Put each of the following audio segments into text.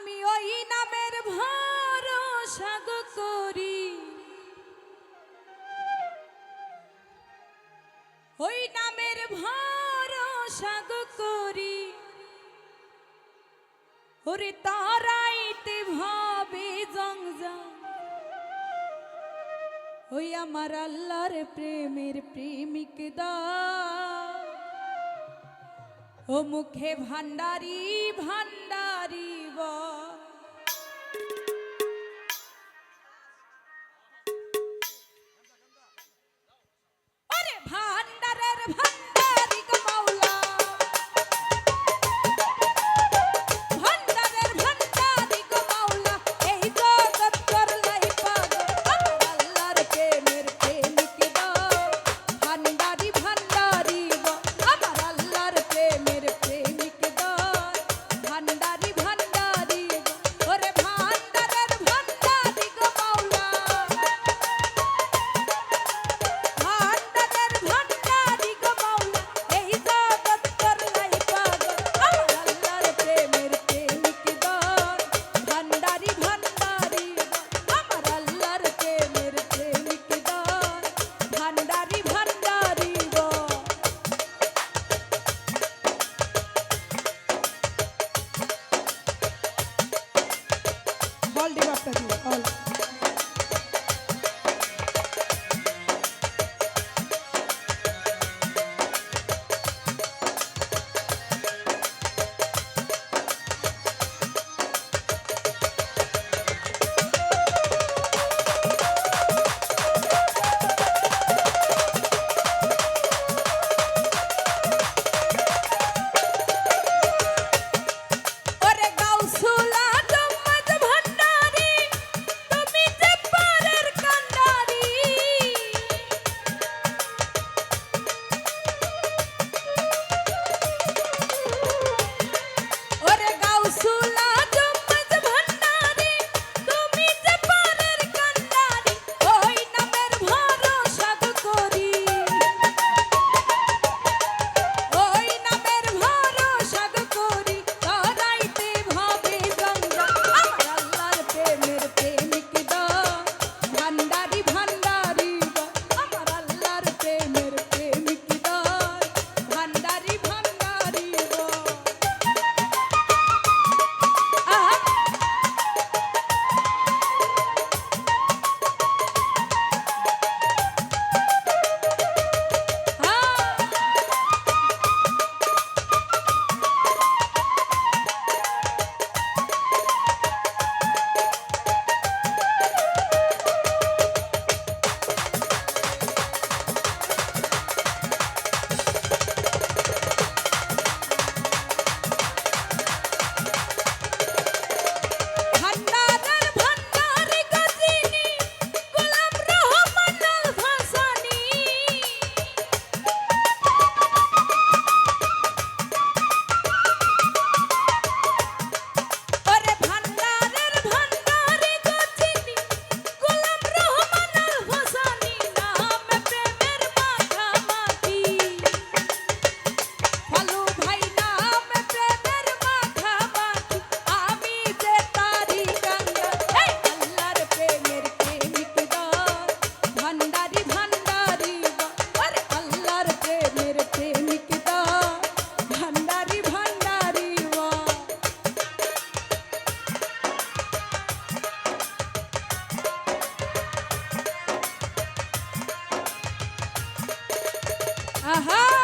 আমি ওই নামের ভরসা গো করি। ওই নামের ভরসা গো করি। ওরে তারাইতে ভাবে জংজা ওই আমার আল্লাহর প্রেমের প্রেমিক দা। ও মুখে ভান্ডারি ভান্ডারি কল দিব আপনাদের কল Aha!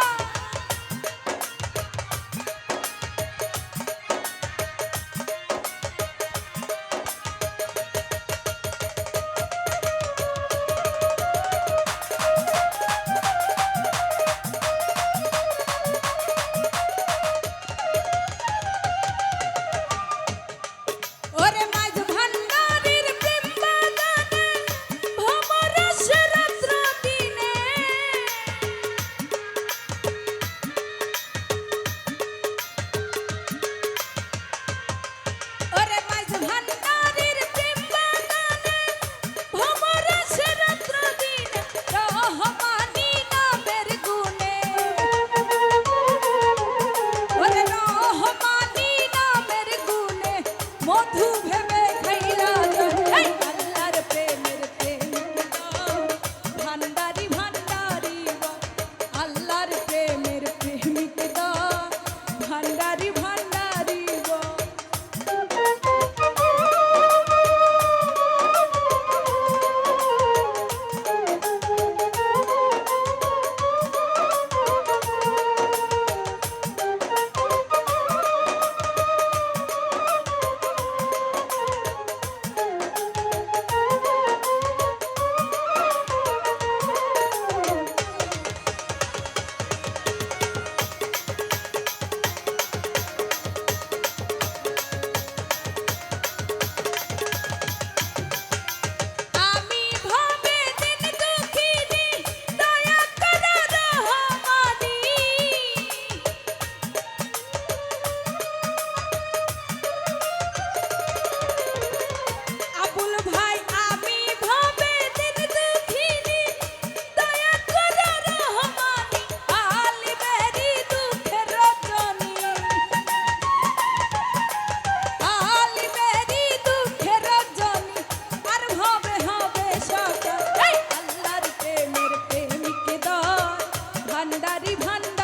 বিভান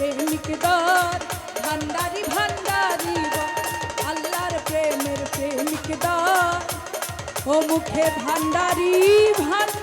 প্রেমিক দর ভান্ডারি ভান্ডারি আল্লাহর প্রেমের প্রেমিক দর ও মুখে ভান্ডারি ভান্ডারি